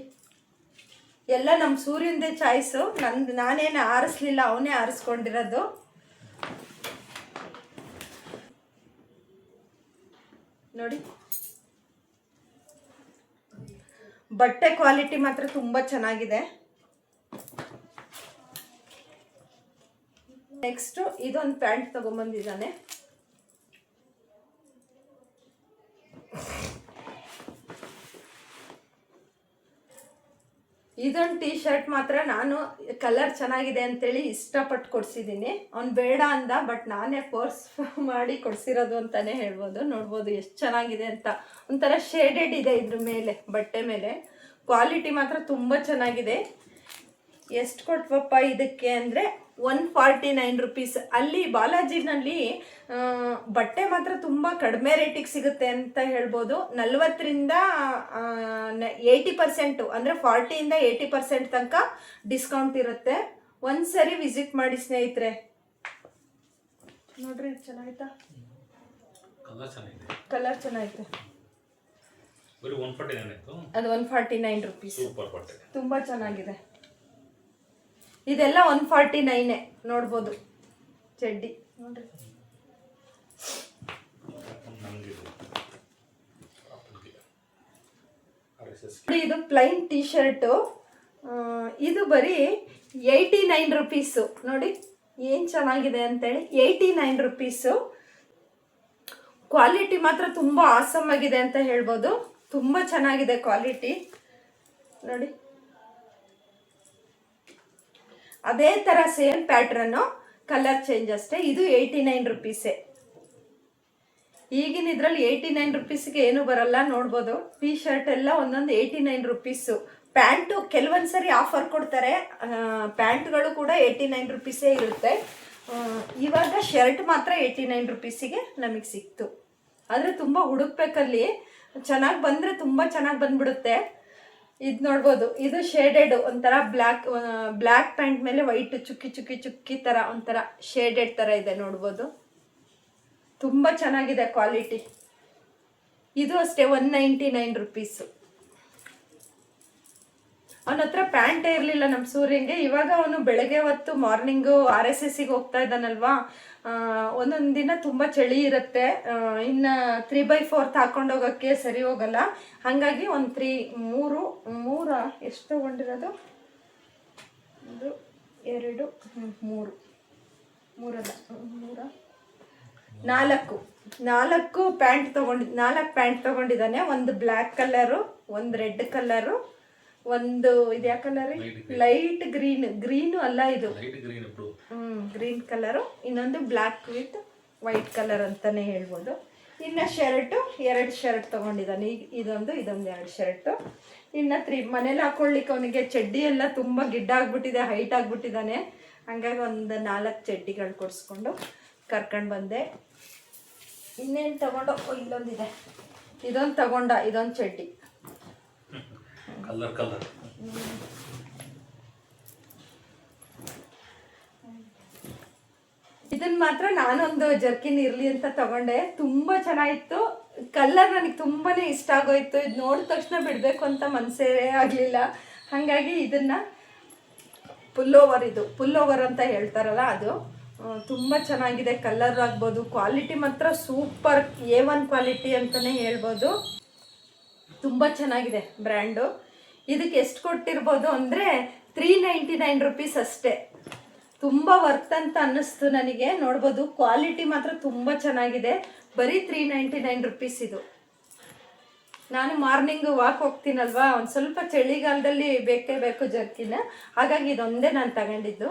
ಎಲ್ಲ ನಮ್ಮ ಸೂರ್ಯಂದೇ ಚಾಯ್ಸು. ನಂದು ನಾನೇನು ಆರಿಸ್ಲಿಲ್ಲ, ಅವನೇ ಆರಿಸ್ಕೊಂಡಿರೋದು. ನೋಡಿ. ಬಟ್ಟೆ ಕ್ವಾಲಿಟಿ ಮಾತ್ರ ತುಂಬ ಚೆನ್ನಾಗಿದೆ. ನೆಕ್ಸ್ಟು ಇದೊಂದು ಪ್ಯಾಂಟ್ ತಗೊಂಬಂದಿದ್ದಾನೆ. ಇದೊಂದು ಟೀ ಶರ್ಟ್ ಮಾತ್ರ ನಾನು ಕಲರ್ ಚೆನ್ನಾಗಿದೆ ಅಂತೇಳಿ ಇಷ್ಟಪಟ್ಟು ಕೊಡ್ಸಿದ್ದೀನಿ. ಅವ್ನು ಬೇಡ ಅಂದ ಬಟ್ ನಾನೇ ಫೋರ್ಸ್ ಮಾಡಿ ಕೊಡಿಸಿರೋದು ಅಂತಲೇ ಹೇಳ್ಬೋದು. ನೋಡ್ಬೋದು ಎಷ್ಟು ಚೆನ್ನಾಗಿದೆ ಅಂತ. ಒಂಥರ ಶೇಡೆಡ್ ಇದೆ ಇದ್ರ ಮೇಲೆ, ಬಟ್ಟೆ ಮೇಲೆ. ಕ್ವಾಲಿಟಿ ಮಾತ್ರ ತುಂಬ ಚೆನ್ನಾಗಿದೆ. ಎಷ್ಟು ಕೊಟ್ವಪ್ಪ ಇದಕ್ಕೆ ಅಂದರೆ ಒನ್ ಫಾರ್ಟಿ ನೈನ್ ರುಪೀಸ್ ಅಲ್ಲಿ ಬಾಲಾಜಿನಲ್ಲಿ ಬಟ್ಟೆ ಮಾತ್ರ ತುಂಬ ಕಡಿಮೆ ರೇಟಿಗೆ ಸಿಗುತ್ತೆ ಅಂತ ಹೇಳ್ಬೋದು. ನಲ್ವತ್ತರಿಂದ ಏಯ್ಟಿ ಪರ್ಸೆಂಟು ಅಂದರೆ ಫಾರ್ಟಿಯಿಂದ ಏಯ್ಟಿ ಪರ್ಸೆಂಟ್ ತನಕ ಡಿಸ್ಕೌಂಟ್ ಇರುತ್ತೆ. ಒಂದು ಸರಿ ವಿಸಿಟ್ ಮಾಡಿ ಸ್ನೇಹಿತರೆ. ನೋಡ್ರಿ ಚೆನ್ನಾಗಿತ್ತಾ? ಕಲರ್ ಚೆನ್ನಾಗಿದೆ. ಅದು ಒನ್ ಫಾರ್ಟಿ ನೈನ್ ರುಪೀಸ್ ತುಂಬ ಚೆನ್ನಾಗಿದೆ. ಇದೆಲ್ಲ ಒನ್ ಫಾರ್ಟಿ ನೈನೇ. ನೋಡ್ಬೋದು. ಚಡ್ಡಿ. ನೋಡ್ರಿ. ಇದು ಪ್ಲೈನ್ ಟೀ ಶರ್ಟು ಇದು ಬರೀ ಏಯ್ಟಿ ನೈನ್ ರುಪೀಸು ನೋಡಿ, ಏನು ಚೆನ್ನಾಗಿದೆ ಅಂತೇಳಿ. ಏಯ್ಟಿ ನೈನ್ ರುಪೀಸು ಕ್ವಾಲಿಟಿ ಮಾತ್ರ ತುಂಬ ಆಸಮ್ ಆಗಿದೆ ಅಂತ ಹೇಳ್ಬೋದು. ತುಂಬ ಚೆನ್ನಾಗಿದೆ ಕ್ವಾಲಿಟಿ ನೋಡಿ. ಅದೇ ಥರ ಸೇಮ್ ಪ್ಯಾಟ್ರನ್ನು ಕಲರ್ ಚೇಂಜ್ ಅಷ್ಟೇ. ಇದು ಏಯ್ಟಿ ನೈನ್ ರುಪೀಸೇ ಈಗಿನ ಇದರಲ್ಲಿ ಏಯ್ಟಿ ನೈನ್ ರುಪೀಸ್ಗೆ ಏನು ಬರಲ್ಲ ನೋಡ್ಬೋದು. ಟೀ ಶರ್ಟ್ ಎಲ್ಲ ಒಂದೊಂದು ಏಯ್ಟಿ ನೈನ್ ರುಪೀಸು ಪ್ಯಾಂಟು ಕೆಲವೊಂದು ಸರಿ ಆಫರ್ ಕೊಡ್ತಾರೆ. ಪ್ಯಾಂಟ್ಗಳು ಕೂಡ ಏಯ್ಟಿ ನೈನ್ ರುಪೀಸೇ ಇರುತ್ತೆ. ಇವಾಗ ಶರ್ಟ್ ಮಾತ್ರ ಏಯ್ಟಿ ನೈನ್ ರುಪೀಸಿಗೆ ನಮಗೆ ಸಿಕ್ತು. ಆದರೆ ತುಂಬ ಹುಡುಕ್ಬೇಕಲ್ಲಿ. ಚೆನ್ನಾಗಿ ಬಂದರೆ ತುಂಬ ಚೆನ್ನಾಗಿ ಬಂದ್ಬಿಡುತ್ತೆ. ಇದು ನೋಡ್ಬೋದು. ಇದು ಶೇಡೆಡ್ ಒಂಥರ ಬ್ಲ್ಯಾಕ್ ಬ್ಲ್ಯಾಕ್ ಪ್ಯಾಂಟ್ ಮೇಲೆ ವೈಟ್ ಚುಕ್ಕಿ ಚುಕ್ಕಿ ಚುಕ್ಕಿ ಥರ ಒಂಥರ ಶೇಡೆಡ್ ಥರ ಇದೆ ನೋಡ್ಬೋದು. ತುಂಬ ಚೆನ್ನಾಗಿದೆ ಕ್ವಾಲಿಟಿ ಇದು ಅಷ್ಟೇ ಒನ್ ನೈಂಟಿ ನೈನ್ ರುಪೀಸು ಅವನ ಹತ್ರ ಪ್ಯಾಂಟೇ ಇರಲಿಲ್ಲ ನಮ್ಮ ಸೂರ್ಯಂಗೆ. ಇವಾಗ ಅವನು ಬೆಳಗ್ಗೆ ಹೊತ್ತು ಮಾರ್ನಿಂಗು ಆರ್ ಎಸ್ ಎಸ್ಸಿಗೆ ಹೋಗ್ತಾ ಇದ್ದಾನಲ್ವಾ? ಒಂದೊಂದು ದಿನ ತುಂಬ ಚಳಿ ಇರುತ್ತೆ. ಇನ್ನು ತ್ರೀ ಬೈ ಫೋರ್ತ್ ಹಾಕೊಂಡು ಹೋಗೋಕ್ಕೆ ಸರಿ ಹೋಗಲ್ಲ. ಹಾಗಾಗಿ ಒಂದು ತ್ರೀ ಮೂರು, ಮೂರ ಎಷ್ಟು ತಗೊಂಡಿರೋದು ಒಂದು, ಎರಡು, ಮೂರು. ಮೂರಲ್ಲ, ಮೂರ? ನಾಲ್ಕು. ನಾಲ್ಕು ಪ್ಯಾಂಟ್ ತಗೊಂಡಿ ನಾಲ್ಕು ಪ್ಯಾಂಟ್ ತಗೊಂಡಿದ್ದಾನೆ. ಒಂದು ಬ್ಲ್ಯಾಕ್ ಕಲರು, ಒಂದು ರೆಡ್ ಕಲರು ಒಂದು ಇದು ಯಾವ ಕಲರ್ ಲೈಟ್ ಗ್ರೀನ್ ಗ್ರೀನು ಅಲ್ಲ ಇದು. ಹ್ಮ್ ಗ್ರೀನ್ ಕಲರು ಇನ್ನೊಂದು ಬ್ಲ್ಯಾಕ್ ವಿತ್ ವೈಟ್ ಕಲರ್ ಅಂತಾನೆ ಹೇಳ್ಬೋದು. ಇನ್ನ ಶರ್ಟು ಎರಡು ಶರ್ಟ್ ತಗೊಂಡಿದ್ದಾನೆ. ಈಗ ಇದೊಂದು ಇದೊಂದು ಎರಡು ಶರ್ಟು. ಇನ್ನ ತ್ರೀ ಮನೇಲಿ ಹಾಕೊಳ್ಳಿಕ್ಕೆ ಅವನಿಗೆ ಚಡ್ಡಿ ಎಲ್ಲ ತುಂಬಾ ಗಿಡ್ಡ ಆಗ್ಬಿಟ್ಟಿದೆ ಹೈಟ್ ಆಗ್ಬಿಟ್ಟಿದ್ದಾನೆ. ಹಂಗಾಗಿ ಒಂದು ನಾಲ್ಕು ಚಡ್ಡಿಗಳು ಕೊಡಿಸ್ಕೊಂಡು ಕರ್ಕೊಂಡು ಬಂದೆ. ಇನ್ನೇನು ತಗೊಂಡು ಇಲ್ಲೊಂದಿದೆ. ಇದೊಂದು ತಗೊಂಡ ಇದೊಂದು ಚಡ್ಡಿ. ಕಲರ್ ಕಲರ್ ಇದನ್ ಮಾತ್ರ ನಾನೊಂದು ಜರ್ಕಿನ್ ಇರ್ಲಿ ಅಂತ ತಗೊಂಡೆ. ತುಂಬಾ ಚೆನ್ನಾಗಿತ್ತು. ಕಲರ್ ನನಗೆ ತುಂಬಾನೇ ಇಷ್ಟ ಆಗೋಯ್ತು. ಇದು ನೋಡಿದ ತಕ್ಷಣ ಬಿಡಬೇಕು ಅಂತ ಮನಸ್ಸೇ ಆಗಲಿಲ್ಲ. ಹಾಗಾಗಿ ಇದನ್ನ ಪುಲ್ಲೋವರ್ ಇದು. ಪುಲ್ಲೋವರ್ ಅಂತ ಹೇಳ್ತಾರಲ್ಲ ಅದು. ತುಂಬ ಚೆನ್ನಾಗಿದೆ. ಕಲರ್ ಆಗ್ಬೋದು. ಕ್ವಾಲಿಟಿ ಮಾತ್ರ ಸೂಪರ್. ಎ ಒನ್ ಕ್ವಾಲಿಟಿ ಅಂತಲೇ ಹೇಳ್ಬೋದು. ತುಂಬ ಚೆನ್ನಾಗಿದೆ ಬ್ರ್ಯಾಂಡು. ಇದಕ್ಕೆ ಎಷ್ಟು ಕೊಟ್ಟಿರ್ಬೋದು ಅಂದರೆ ತ್ರೀ ನೈಂಟಿ ನೈನ್ ರುಪೀಸ್ ಅಷ್ಟೇ. ತುಂಬ ವರ್ತ್ ಅಂತ ಅನ್ನಿಸ್ತು ನನಗೆ. ನೋಡ್ಬೋದು ಕ್ವಾಲಿಟಿ ಮಾತ್ರ ತುಂಬ ಚೆನ್ನಾಗಿದೆ. ಬರೀ ತ್ರೀ ನೈಂಟಿ ನೈನ್ ರುಪೀಸ್ ಇದು. ನಾನು ಮಾರ್ನಿಂಗ್ ವಾಕ್ ಹೋಗ್ತೀನಲ್ವಾ? ಒಂದು ಸ್ವಲ್ಪ ಚಳಿಗಾಲದಲ್ಲಿ ಬೇಕೇ ಬೇಕು ಜರ್ಕಿನ. ಹಾಗಾಗಿ ಇದೊಂದೇ ನಾನು ತಗೊಂಡಿದ್ದು.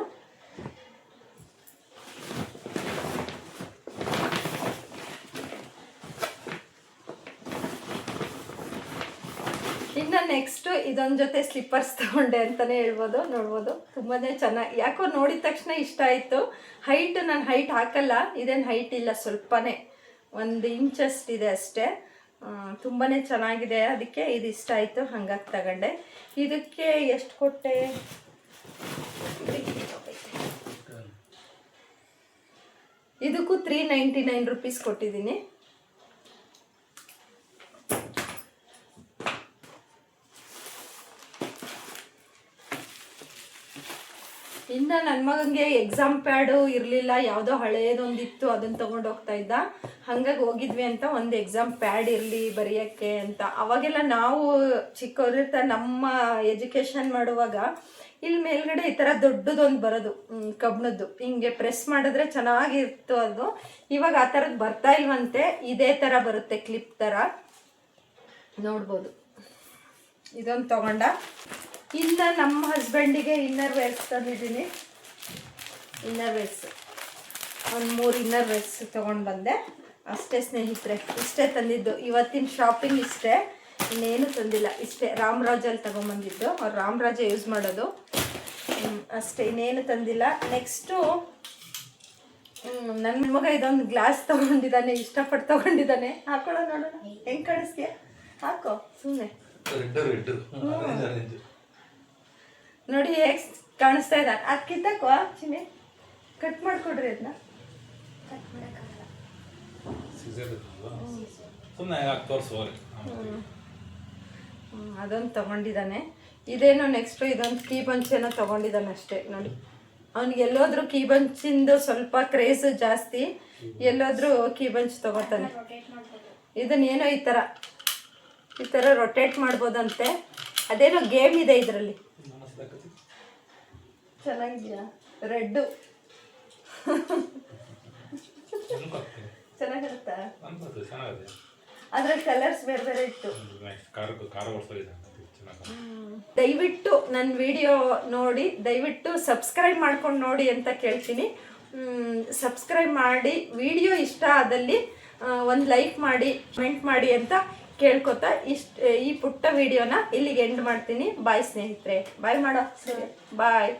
ಇನ್ನು ನೆಕ್ಸ್ಟ್ ಇದೊಂದು ಜೊತೆ ಸ್ಲಿಪ್ಪರ್ಸ್ ತಗೊಂಡೆ ಅಂತಲೇ ಹೇಳ್ಬೋದು, ನೋಡ್ಬೋದು. ತುಂಬಾ ಚೆನ್ನಾಗಿ, ಯಾಕೋ ನೋಡಿದ ತಕ್ಷಣ ಇಷ್ಟ ಆಯಿತು. ಹೈಟ್ ನಾನು ಹೈಟ್ ಹಾಕಲ್ಲ, ಇದೇನು ಹೈಟ್ ಇಲ್ಲ, ಸ್ವಲ್ಪನೇ. ಒಂದು ಇಂಚಷ್ಟು ಇದೆ ಅಷ್ಟೇ. ತುಂಬಾ ಚೆನ್ನಾಗಿದೆ, ಅದಕ್ಕೆ ಇದು ಇಷ್ಟ ಆಯಿತು, ಹಂಗಾಗಿ ತಗೊಂಡೆ. ಇದಕ್ಕೆ ಎಷ್ಟು ಕೊಟ್ಟೆ? ಇದಕ್ಕೂ ತ್ರೀ ನೈಂಟಿ ನೈನ್ ರುಪೀಸ್ ಕೊಟ್ಟಿದ್ದೀನಿ. ಇನ್ನು ನನ್ನ ಮಗನಿಗೆ ಎಕ್ಸಾಮ್ ಪ್ಯಾಡು ಇರಲಿಲ್ಲ ಯಾವುದೋ ಹಳೇದೊಂದಿತ್ತು ಅದನ್ನು ತೊಗೊಂಡು ಹೋಗ್ತಾ ಇದ್ದ. ಹಾಗಾಗಿ ಹೋಗಿದ್ವಿ ಅಂತ ಒಂದು ಎಕ್ಸಾಮ್ ಪ್ಯಾಡ್ ಇರಲಿ ಬರೆಯೋಕ್ಕೆ ಅಂತ. ಅವಾಗೆಲ್ಲ ನಾವು ಚಿಕ್ಕವರಿರ್ತ ನಮ್ಮ ಎಜುಕೇಷನ್ ಮಾಡುವಾಗ ಇಲ್ಲಿ ಮೇಲ್ಗಡೆ ಈ ಥರ ದೊಡ್ಡದೊಂದು ಬರೋದು ಹ್ಮ್, ಕಬ್ಣದ್ದು. ಹಿಂಗೆ ಪ್ರೆಸ್ ಮಾಡಿದ್ರೆ ಚೆನ್ನಾಗಿತ್ತು ಅದು. ಇವಾಗ ಆ ಥರದ್ದು ಬರ್ತಾ ಇಲ್ವಂತೆ ಇದೇ ಥರ ಬರುತ್ತೆ ಕ್ಲಿಪ್ ಥರ ನೋಡ್ಬೋದು. ಇದೊಂದು ತಗೊಂಡ. ಇನ್ನು ನಮ್ಮ ಹಸ್ಬೆಂಡಿಗೆ ಇನ್ನರ್ ವೇರ್ಸ್ ತಂದಿದ್ದೀನಿ. ಇನ್ನರ್ ವೇರ್ಸ್ ಒಂದು ಮೂರು ಇನ್ನರ್ ವೇರ್ಸ್ ತೊಗೊಂಡು ಬಂದೆ. ಅಷ್ಟೇ ಸ್ನೇಹಿತರೆ ಇಷ್ಟೇ ತಂದಿದ್ದು. ಇವತ್ತಿನ ಶಾಪಿಂಗ್ ಇಷ್ಟೇ. ಇನ್ನೇನು ತಂದಿಲ್ಲ. ಇಷ್ಟೇ ರಾಮರಾಜಲ್ಲಿ ತೊಗೊಂಬಂದಿದ್ದು. ಅವ್ರು ರಾಮರಾಜ ಯೂಸ್ ಮಾಡೋದು. ಅಷ್ಟೇ. ಇನ್ನೇನು ತಂದಿಲ್ಲ. ನೆಕ್ಸ್ಟು ನನ್ನ ಮಗ ಇದೊಂದು ಗ್ಲಾಸ್ ತೊಗೊಂಡಿದ್ದಾನೆ ಇಷ್ಟಪಟ್ಟು ತೊಗೊಂಡಿದ್ದಾನೆ. ಹಾಕೊಳ್ಳೋ ನೋಡೋಣ. ಹೆಂಗೆ ಕಾಣಿಸ್ತೀಯ? ಹಾಕೋ. ಸುಮ್ಮನೆ ರೆಡ್ ರೆಡ್ ಆರೆಂಜ್ ಆರೆಂಜ್ ನೋಡಿ ಹೇಗೆ ಕಾಣಿಸ್ತಾ ಇದೆ. ಅದಕ್ಕಿಂತ ಕಿತ್ತಕ್ಕೋ ಚಿನ್ನಿ ಕಟ್ ಮಾಡಿಕೊಡ್ರಿ ಅದನ್ನ ಅದೊಂದು ತಗೊಂಡಿದ್ದಾನೆ. ಇದೇನೋ ನೆಕ್ಸ್ಟ್ ಇದೊಂದು ಕೀ ಬಂಚೇನೋ ಏನೋ ತಗೊಂಡಿದ್ದಾನೆ ಅಷ್ಟೇ ನೋಡಿ. ಅವ್ನಿಗೆ ಎಲ್ಲೋದ್ರೂ ಕೀ ಬಂಚಿಂದು ಸ್ವಲ್ಪ ಕ್ರೇಜ್ ಜಾಸ್ತಿ ಎಲ್ಲೋದ್ರೂ ಕೀ ಬಂಚ್ ತಗೋತಾನೆ. ಇದನ್ನೇನೋ ಈ ಥರ ಈ ಥರ ರೊಟೇಟ್ ಮಾಡ್ಬೋದಂತೆ. ಅದೇನೋ ಗೇಮ್ ಇದೆ ಇದರಲ್ಲಿ. ಚೆನ್ನಾಗಿದೆಯಾ ರೆಡ್ಡು ಚೆನ್ನಾಗಿರುತ್ತಾ? ಅಂದ್ರೆ ಕಲರ್ಸ್ ಬೇರೆ ಬೇರೆ ಇತ್ತು. ದಯವಿಟ್ಟು ನನ್ನ ವಿಡಿಯೋ ನೋಡಿ, ದಯವಿಟ್ಟು ಸಬ್ಸ್ಕ್ರೈಬ್ ಮಾಡ್ಕೊಂಡು ನೋಡಿ ಅಂತ ಕೇಳ್ತೀನಿ. ಸಬ್ಸ್ಕ್ರೈಬ್ ಮಾಡಿ ವಿಡಿಯೋ ಇಷ್ಟ ಆದಲ್ಲಿ ಒಂದು ಲೈಕ್ ಮಾಡಿ ಕಮೆಂಟ್ ಮಾಡಿ ಅಂತ ಕೇಳ್ಕೊತಾ ಇಷ್ಟ ಈ ಪುಟ್ಟ ವಿಡಿಯೋನ ಇಲ್ಲಿಗೆ ಎಂಡ್ ಮಾಡ್ತೀನಿ. ಬಾಯ್ ಸ್ನೇಹಿತರೆ. ಬಾಯ್ ಮಾಡೋ. ಸರಿ ಬಾಯ್